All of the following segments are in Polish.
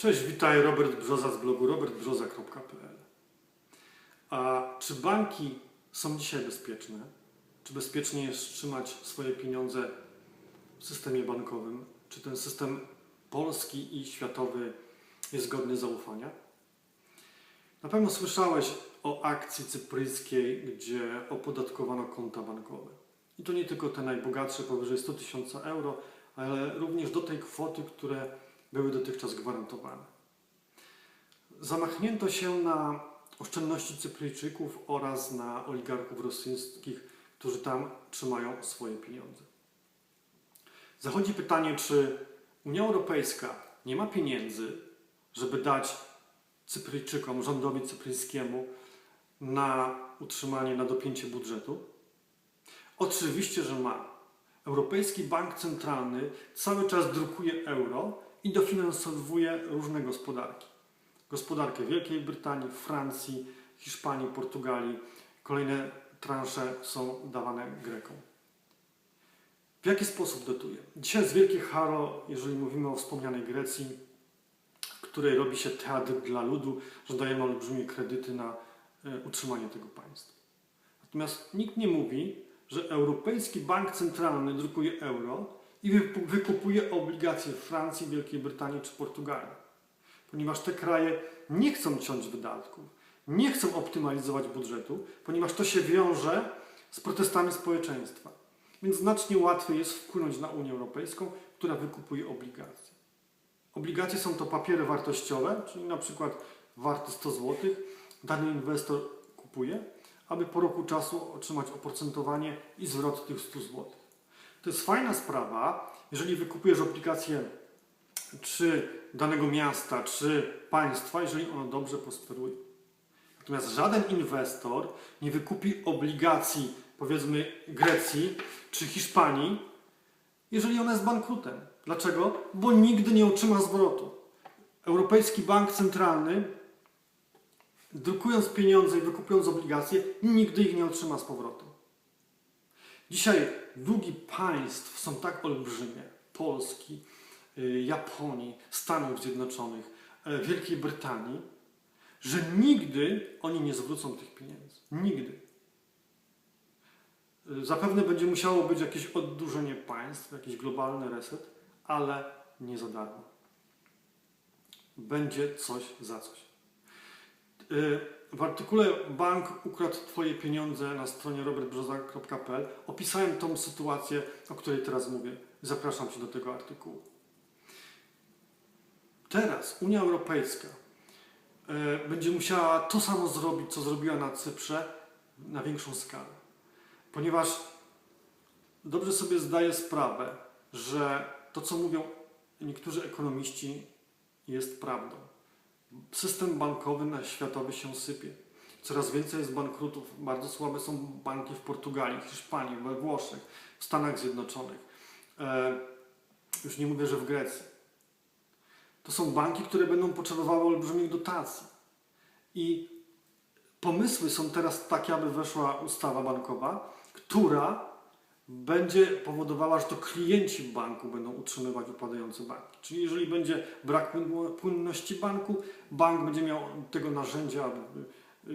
Cześć, witaj, Robert Brzoza z blogu robertbrzoza.pl. A czy banki są dzisiaj bezpieczne? Czy bezpiecznie jest trzymać swoje pieniądze w systemie bankowym? Czy ten system polski i światowy jest godny zaufania? Na pewno słyszałeś o akcji cypryjskiej, gdzie opodatkowano konta bankowe. I to nie tylko te najbogatsze, powyżej 100 tysięcy euro, ale również do tej kwoty, które były dotychczas gwarantowane. Zamachnięto się na oszczędności Cypryjczyków oraz na oligarchów rosyjskich, którzy tam trzymają swoje pieniądze. Zachodzi pytanie, czy Unia Europejska nie ma pieniędzy, żeby dać Cypryjczykom, rządowi cypryjskiemu na utrzymanie, na dopięcie budżetu? Oczywiście, że ma. Europejski Bank Centralny cały czas drukuje euro i dofinansowuje różne gospodarki. Gospodarkę Wielkiej Brytanii, Francji, Hiszpanii, Portugalii. Kolejne transze są dawane Grekom. W jaki sposób dotuje? Dzisiaj jest wielkie haro, jeżeli mówimy o wspomnianej Grecji, w której robi się teatr dla ludu, że dajemy olbrzymie kredyty na e, utrzymanie tego państwa. Natomiast nikt nie mówi, że Europejski Bank Centralny drukuje euro i wykupuje obligacje Francji, Wielkiej Brytanii czy Portugalii. Ponieważ te kraje nie chcą ciąć wydatków, nie chcą optymalizować budżetu, ponieważ to się wiąże z protestami społeczeństwa. Więc znacznie łatwiej jest wpłynąć na Unię Europejską, która wykupuje obligacje. Obligacje są to papiery wartościowe, czyli na przykład warte 100 zł, dany inwestor kupuje, aby po roku czasu otrzymać oprocentowanie i zwrot tych 100 zł. To jest fajna sprawa, jeżeli wykupujesz obligacje czy danego miasta, czy państwa, jeżeli ono dobrze prosperuje. Natomiast żaden inwestor nie wykupi obligacji, powiedzmy, Grecji czy Hiszpanii, jeżeli ona jest bankrutem. Dlaczego? Bo nigdy nie otrzyma zwrotu. Europejski Bank Centralny, drukując pieniądze i wykupując obligacje, nigdy ich nie otrzyma z powrotem. Dzisiaj długi państw są tak olbrzymie, Polski, y, Japonii, Stanów Zjednoczonych, e, Wielkiej Brytanii, że nigdy oni nie zwrócą tych pieniędzy. Nigdy. Y, Zapewne będzie musiało być jakieś oddłużenie państw, jakiś globalny reset, ale nie za darmo. Będzie coś za coś. W artykule Bank ukradł Twoje pieniądze na stronie robertbrzoza.pl opisałem tą sytuację, o której teraz mówię. Zapraszam Cię do tego artykułu. Teraz Unia Europejska e, będzie musiała to samo zrobić, co zrobiła na Cyprze, na większą skalę. Ponieważ dobrze sobie zdaję sprawę, że to, co mówią niektórzy ekonomiści, jest prawdą. System bankowy na światowy się sypie. Coraz więcej jest bankrutów. Bardzo słabe są banki w Portugalii, Hiszpanii, we Włoszech, w Stanach Zjednoczonych. E, już nie mówię, że w Grecji. To są banki, które będą potrzebowały olbrzymich dotacji. I pomysły są teraz takie, aby weszła ustawa bankowa, która będzie powodowała, że to klienci banku będą utrzymywać upadające banki. Czyli jeżeli będzie brak płynno- płynności banku, bank będzie miał tego narzędzia, aby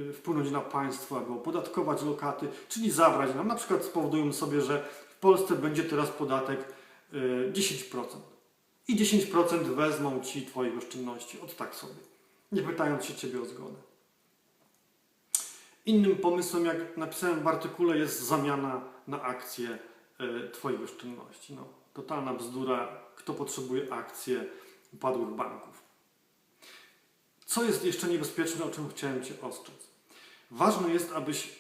y, wpłynąć na państwo, aby opodatkować lokaty, czyli zabrać nam. Na przykład spowodują sobie, że w Polsce będzie teraz podatek y, 10%. I 10% wezmą ci Twoich oszczędności, od tak sobie, nie pytając się Ciebie o zgodę. Innym pomysłem, jak napisałem w artykule, jest zamiana na akcje e, Twoich oszczędności. No, totalna bzdura. Kto potrzebuje akcje upadłych banków? Co jest jeszcze niebezpieczne, o czym chciałem Cię ostrzec? Ważne jest, abyś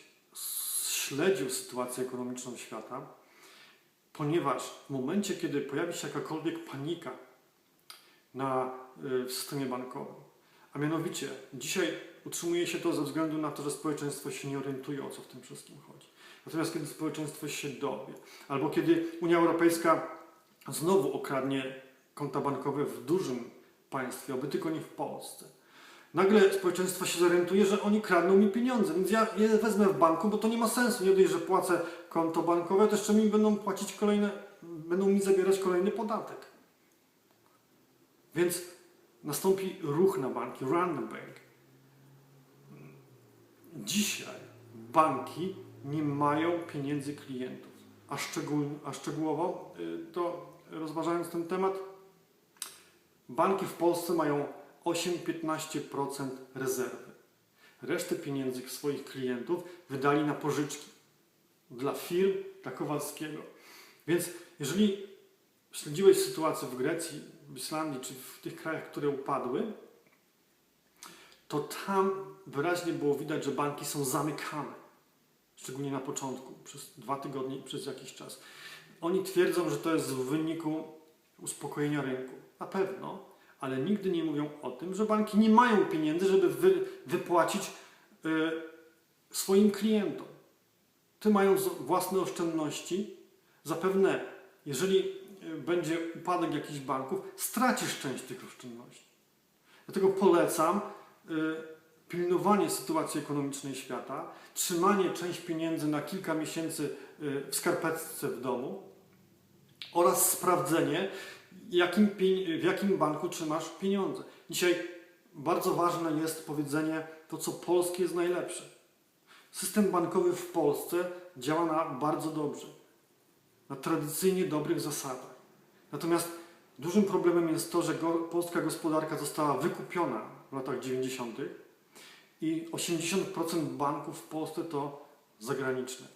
śledził sytuację ekonomiczną świata, ponieważ w momencie, kiedy pojawi się jakakolwiek panika na, y, w systemie bankowym, a mianowicie dzisiaj utrzymuje się to ze względu na to, że społeczeństwo się nie orientuje, o co w tym wszystkim chodzi. Natomiast kiedy społeczeństwo się dowie, albo kiedy Unia Europejska znowu okradnie konta bankowe w dużym państwie, oby tylko nie w Polsce, nagle społeczeństwo się zorientuje, że oni kradną mi pieniądze, więc ja je wezmę w banku, bo to nie ma sensu. Nie dość, że płacę konto bankowe, to jeszcze mi będą płacić kolejne, będą mi zabierać kolejny podatek. Więc nastąpi ruch na banki, run na bank. Dzisiaj banki nie mają pieniędzy klientów, a, szczegół, a szczegółowo y, to rozważając ten temat, banki w Polsce mają 8-15% rezerwy. Resztę pieniędzy swoich klientów wydali na pożyczki dla firm, dla Kowalskiego. Więc jeżeli śledziłeś sytuację w Grecji, w Islandii czy w tych krajach, które upadły, to tam wyraźnie było widać, że banki są zamykane. Szczególnie na początku, przez dwa tygodnie przez jakiś czas. Oni twierdzą, że to jest w wyniku uspokojenia rynku. Na pewno, ale nigdy nie mówią o tym, że banki nie mają pieniędzy, żeby wy, wypłacić y, swoim klientom. Ty mając własne oszczędności, zapewne, jeżeli będzie upadek jakichś banków, stracisz część tych oszczędności. Dlatego polecam y, pilnowanie sytuacji ekonomicznej świata, trzymanie część pieniędzy na kilka miesięcy y, w skarpetce w domu oraz sprawdzenie, jakim, w jakim banku trzymasz pieniądze. Dzisiaj bardzo ważne jest powiedzenie to, co polskie jest najlepsze. System bankowy w Polsce działa na bardzo dobrze, na tradycyjnie dobrych zasadach. Natomiast dużym problemem jest to, że polska gospodarka została wykupiona w latach 90. i 80% banków w Polsce to zagraniczne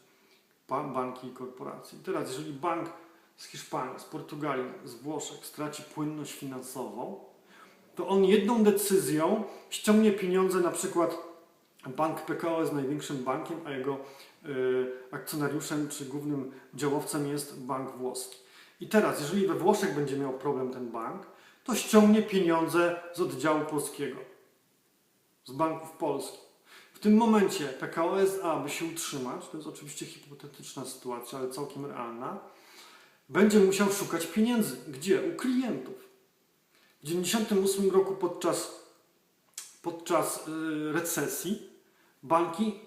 ba- banki i korporacje. I teraz, jeżeli bank z Hiszpanii, z Portugalii, z Włoszech straci płynność finansową, to on jedną decyzją ściągnie pieniądze, na przykład bank PKO jest największym bankiem, a jego y, akcjonariuszem czy głównym działowcem jest bank włoski. I teraz, jeżeli we Włoszech będzie miał problem ten bank, to ściągnie pieniądze z oddziału polskiego, z banków polskich. W tym momencie PKO SA, aby się utrzymać, to jest oczywiście hipotetyczna sytuacja, ale całkiem realna, będzie musiał szukać pieniędzy. Gdzie? U klientów. W 1998 roku podczas, podczas y, recesji banki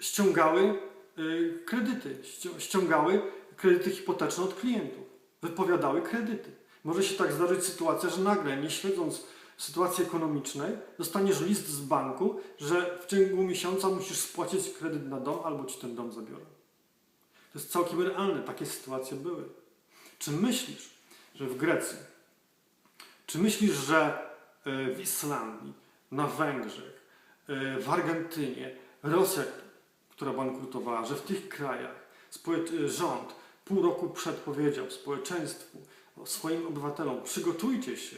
ściągały y, kredyty, ści- ściągały kredyty hipoteczne od klientów, wypowiadały kredyty. Może się tak zdarzyć sytuacja, że nagle, nie śledząc sytuacji ekonomicznej, dostaniesz list z banku, że w ciągu miesiąca musisz spłacić kredyt na dom albo ci ten dom zabiorą. To jest całkiem realne, takie sytuacje były. Czy myślisz, że w Grecji, czy myślisz, że y, w Islandii, na Węgrzech, y, w Argentynie, Rosja, która bankrutowała, że w tych krajach y, rząd pół roku przed powiedział społeczeństwu, swoim obywatelom, przygotujcie się,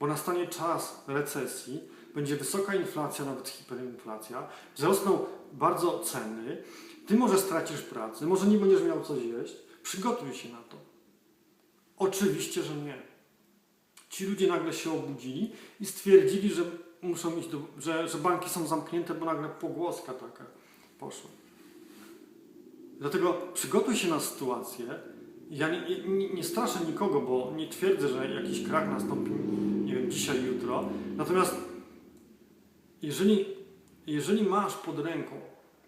bo nastanie czas recesji, będzie wysoka inflacja, nawet hiperinflacja, wzrosną bardzo ceny, ty może stracisz pracę, może nie będziesz miał co jeść, przygotuj się na to. Oczywiście, że nie. Ci ludzie nagle się obudzili i stwierdzili, że muszą że, że banki są zamknięte, bo nagle pogłoska taka poszła. Dlatego przygotuj się na sytuację. Ja nie, nie, nie straszę nikogo, bo nie twierdzę, że jakiś krach nastąpi, nie wiem, dzisiaj, jutro. Natomiast jeżeli, jeżeli masz pod ręką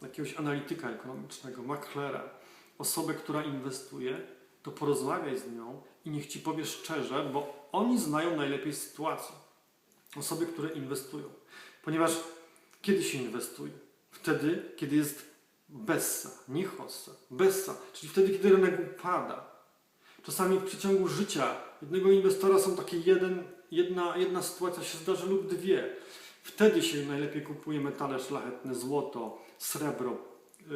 jakiegoś analityka ekonomicznego, maklera, osobę, która inwestuje, to porozmawiaj z nią i niech ci powie szczerze, bo oni znają najlepiej sytuację. Osoby, które inwestują. Ponieważ kiedy się inwestuje? Wtedy, kiedy jest bessa, nie hossa, bessa, czyli wtedy, kiedy rynek upada. Czasami w przeciągu życia jednego inwestora są takie jeden, jedna, jedna sytuacja się zdarzy lub dwie. Wtedy się najlepiej kupuje metale szlachetne, złoto, srebro. Y,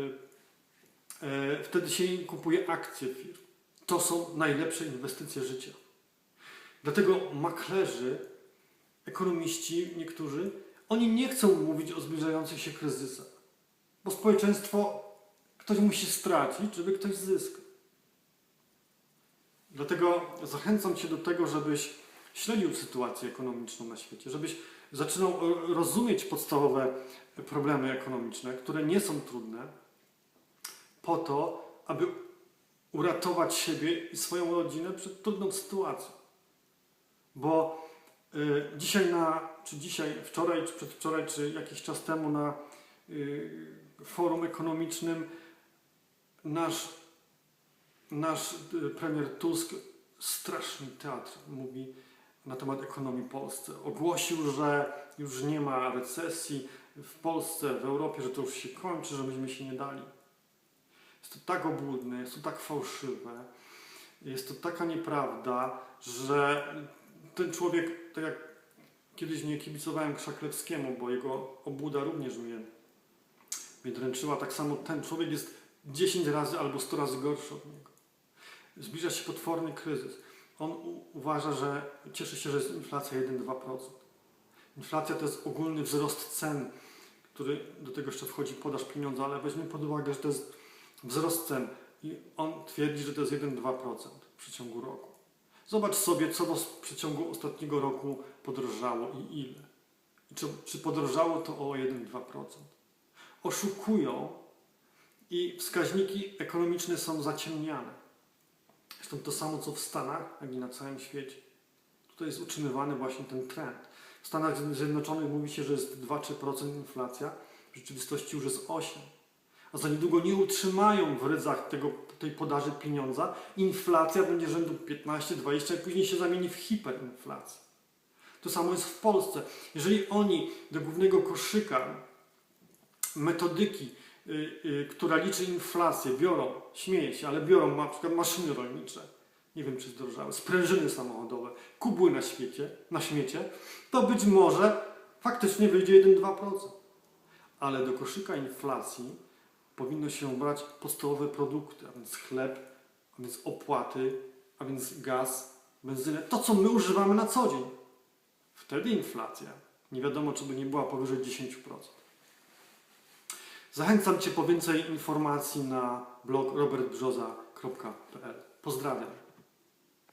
y, Wtedy się kupuje akcje firm. To są najlepsze inwestycje życia. Dlatego maklerzy, ekonomiści niektórzy, oni nie chcą mówić o zbliżających się kryzysach. Bo społeczeństwo, ktoś musi stracić, żeby ktoś zyskał. Dlatego zachęcam Cię do tego, żebyś śledził sytuację ekonomiczną na świecie, żebyś zaczynał e, rozumieć podstawowe problemy ekonomiczne, które nie są trudne, po to, aby uratować siebie i swoją rodzinę przed trudną sytuacją. Bo y, dzisiaj na, czy dzisiaj, wczoraj, czy przedwczoraj, czy jakiś czas temu na y, forum ekonomicznym nasz, nasz y, premier Tusk straszny teatr mówi na temat ekonomii Polsce. Ogłosił, że już nie ma recesji w Polsce, w Europie, że to już się kończy, że myśmy się nie dali. Jest to tak obłudne, jest to tak fałszywe, jest to taka nieprawda, że ten człowiek, tak jak kiedyś nie kibicowałem Krzaklewskiemu, bo jego obłuda również mnie, mnie dręczyła, tak samo ten człowiek jest 10 razy albo 100 razy gorszy od niego. Zbliża się potworny kryzys. On uważa, że cieszy się, że jest inflacja 1-2%. Inflacja to jest ogólny wzrost cen, który do tego jeszcze wchodzi podaż pieniądza, ale weźmy pod uwagę, że to jest wzrost cen i on twierdzi, że to jest 1-2% w przeciągu roku. Zobacz sobie, co w przeciągu ostatniego roku podrożało i ile. Czy, czy podrożało to o 1-2%. Oszukują i wskaźniki ekonomiczne są zaciemniane. Zresztą to samo co w Stanach, jak i na całym świecie. Tutaj jest utrzymywany właśnie ten trend. W Stanach Zjednoczonych mówi się, że jest 2-3% inflacja, w rzeczywistości już jest 8%. A za niedługo nie utrzymają w rydzach tego, tej podaży pieniądza. Inflacja będzie rzędu 15-20 i później się zamieni w hiperinflację. To samo jest w Polsce. Jeżeli oni do głównego koszyka metodyki, y, y, która liczy inflację, biorą, śmieję się, ale biorą na przykład maszyny rolnicze, nie wiem czy zdrożały, sprężyny samochodowe, kubły na świecie, na śmiecie, to być może faktycznie wyjdzie 1-2%. Ale do koszyka inflacji powinno się brać podstawowe produkty, a więc chleb, a więc opłaty, a więc gaz, benzynę, to co my używamy na co dzień. Wtedy inflacja, nie wiadomo czy by nie była powyżej 10%. Zachęcam Cię po więcej informacji na blog robertbrzoza.pl. Pozdrawiam.